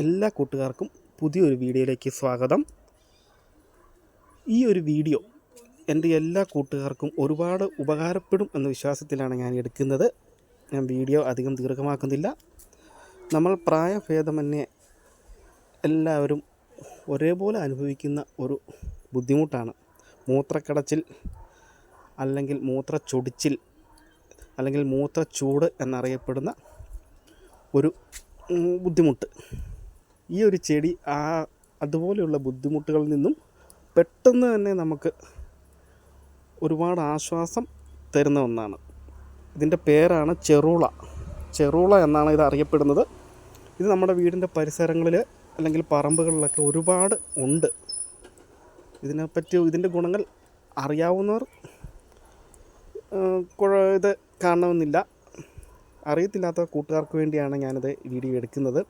എല്ലാ കൂട്ടുകാർക്കും പുതിയൊരു വീഡിയോയിലേക്ക് സ്വാഗതം. ഈ ഒരു വീഡിയോ എന്റെ എല്ലാ കൂട്ടുകാർക്കും ഒരുപാട് ഉപകാരപ്പെടും എന്ന വിശ്വാസത്തിലാണ് ഞാൻ എടുക്കുന്നത്. ഞാൻ വീഡിയോ അധികം ദീർഘമാക്കുന്നില്ല. നമ്മൾ പ്രായഭേദമന്യേ എല്ലാവരും ഒരേപോലെ അനുഭവിക്കുന്ന ഒരു ബുദ്ധിമുട്ടാണ്. മൂത്രക്കടച്ചിൽ അല്ലെങ്കിൽ മൂത്രച്ചൊടിച്ചിൽ അല്ലെങ്കിൽ മൂത്രച്ചൂട് എന്നറിയപ്പെടുന്ന ഒരു ബുദ്ധിമുട്ട്. ഈ ഒരു ചെടി ആ അതുപോലെയുള്ള ബുദ്ധിമുട്ടുകളിൽ നിന്നും പെട്ടെന്ന് തന്നെ നമുക്ക് ഒരുപാട് ആശ്വാസം തരുന്ന ഒന്നാണ്. ഇതിന്റെ പേരാണ് ചെറുള. ചെറുള എന്നാണ് ഇത് അറിയപ്പെടുന്നത്. ഇത് നമ്മുടെ വീടിന്റെ പരിസരങ്ങളിൽ അല്ലെങ്കിൽ പറമ്പുകളിലൊക്കെ ഒരുപാട് ഉണ്ട്. ഇതിനെപ്പറ്റി ഇതിന്റെ ഗുണങ്ങൾ അറിയാവുന്നവർ ഇത് കാണണമെന്നില്ല. അറിയത്തില്ലാത്ത കൂട്ടുകാർക്ക് വേണ്ടിയാണ് ഞാനിത് വീഡിയോ എടുക്കുന്നത്.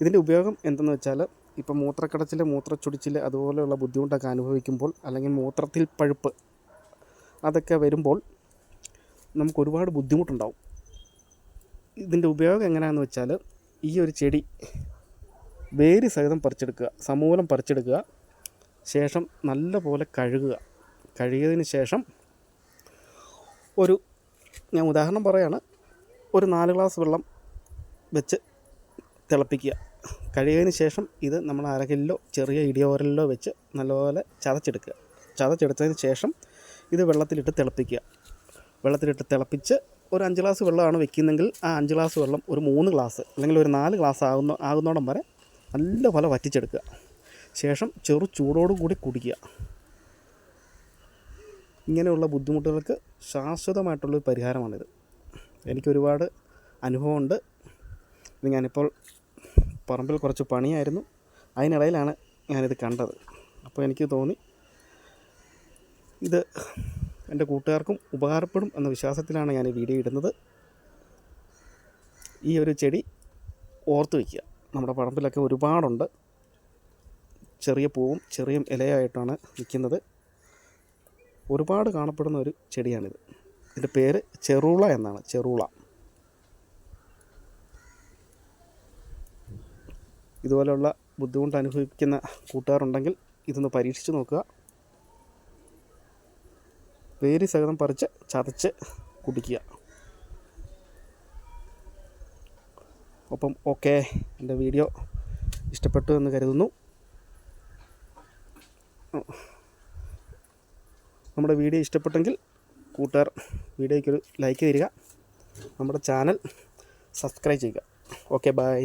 ഇതിന്റെ ഉപയോഗം എന്തെന്ന് വെച്ചാൽ ഇപ്പം മൂത്രക്കടച്ചിൽ മൂത്രച്ചൊടിച്ചിൽ അതുപോലെയുള്ള ബുദ്ധിമുട്ടൊക്കെ അനുഭവിക്കുമ്പോൾ അല്ലെങ്കിൽ മൂത്രത്തിൽ പഴുപ്പ് അതൊക്കെ വരുമ്പോൾ നമുക്ക് ഒരുപാട് ബുദ്ധിമുട്ടുണ്ടാവും. ഇതിന്റെ ഉപയോഗം എങ്ങനെയാണെന്ന് വെച്ചാൽ ഈ ഒരു ചെടി വേര് സഹിതം പറിച്ചെടുക്കുക സമൂലം പറിച്ചെടുക്കുക ശേഷം നല്ല പോലെ കഴുകുക. കഴുകിയതിന് ശേഷം ഒരു ഞാൻ ഉദാഹരണം പറയാണ് ഒരു നാല് ഗ്ലാസ് വെള്ളം വെച്ച് തിളപ്പിക്കുക. കഴുകിയതിന് ശേഷം ഇത് നമ്മൾ അരകല്ലിലോ ചെറിയ ഇടിയോരലിലോ വെച്ച് നല്ലപോലെ ചതച്ചെടുക്കുക. ചതച്ചെടുത്തതിന് ശേഷം ഇത് വെള്ളത്തിലിട്ട് തിളപ്പിക്കുക. വെള്ളത്തിലിട്ട് തിളപ്പിച്ച് ഒരു അഞ്ച് ഗ്ലാസ് വെള്ളമാണ് വെക്കുന്നതെങ്കിൽ ആ അഞ്ച് ഗ്ലാസ് വെള്ളം ഒരു മൂന്ന് ഗ്ലാസ് അല്ലെങ്കിൽ ഒരു നാല് ഗ്ലാസ് ആകുന്ന ആകുന്നോടം വരെ നല്ലപോലെ വറ്റിച്ചെടുക്കുക. ശേഷം ചെറു ചൂടോടു കൂടി കുടിക്കുക. ഇങ്ങനെയുള്ള ബുദ്ധിമുട്ടുകൾക്ക് ശാശ്വതമായിട്ടുള്ളൊരു പരിഹാരമാണിത്. എനിക്കൊരുപാട് അനുഭവമുണ്ട്. ഇത് ഞാനിപ്പോൾ പറമ്പിൽ കുറച്ച് പണിയായിരുന്നു. അതിനിടയിലാണ് ഞാനിത് കണ്ടത്. അപ്പോൾ എനിക്ക് തോന്നി ഇത് എന്റെ കൂട്ടുകാർക്കും ഉപകാരപ്പെടും എന്ന വിശ്വാസത്തിലാണ് ഞാൻ ഈ വീഡിയോ ഇടുന്നത്. ഈ ഒരു ചെടി ഓർത്ത് വയ്ക്കുക. നമ്മുടെ പറമ്പിലൊക്കെ ഒരുപാടുണ്ട്. ചെറിയ പൂവും ചെറിയ ഇലയായിട്ടാണ് നിൽക്കുന്നത്. ഒരുപാട് കാണപ്പെടുന്ന ഒരു ചെടിയാണിത്. ഇതിന്റെ പേര് ചെറുള എന്നാണ്. ചെറുള. ഇതുപോലെയുള്ള ബുദ്ധിമുട്ട് അനുഭവിക്കുന്ന കൂട്ടുകാരുണ്ടെങ്കിൽ ഇതൊന്ന് പരീക്ഷിച്ച് നോക്കുക. വേര് സഹിതം പറിച്ച് ചതച്ച് കുടിക്കുക. ഒപ്പം ഓക്കെ എന്റെ വീഡിയോ ഇഷ്ടപ്പെട്ടു എന്ന് കരുതുന്നു. നമ്മുടെ വീഡിയോ ഇഷ്ടപ്പെട്ടെങ്കിൽ കൂട്ടുകാർ വീഡിയോയ്ക്കൊരു ലൈക്ക് തരിക. നമ്മുടെ ചാനൽ സബ്സ്ക്രൈബ് ചെയ്യുക. Okay bye.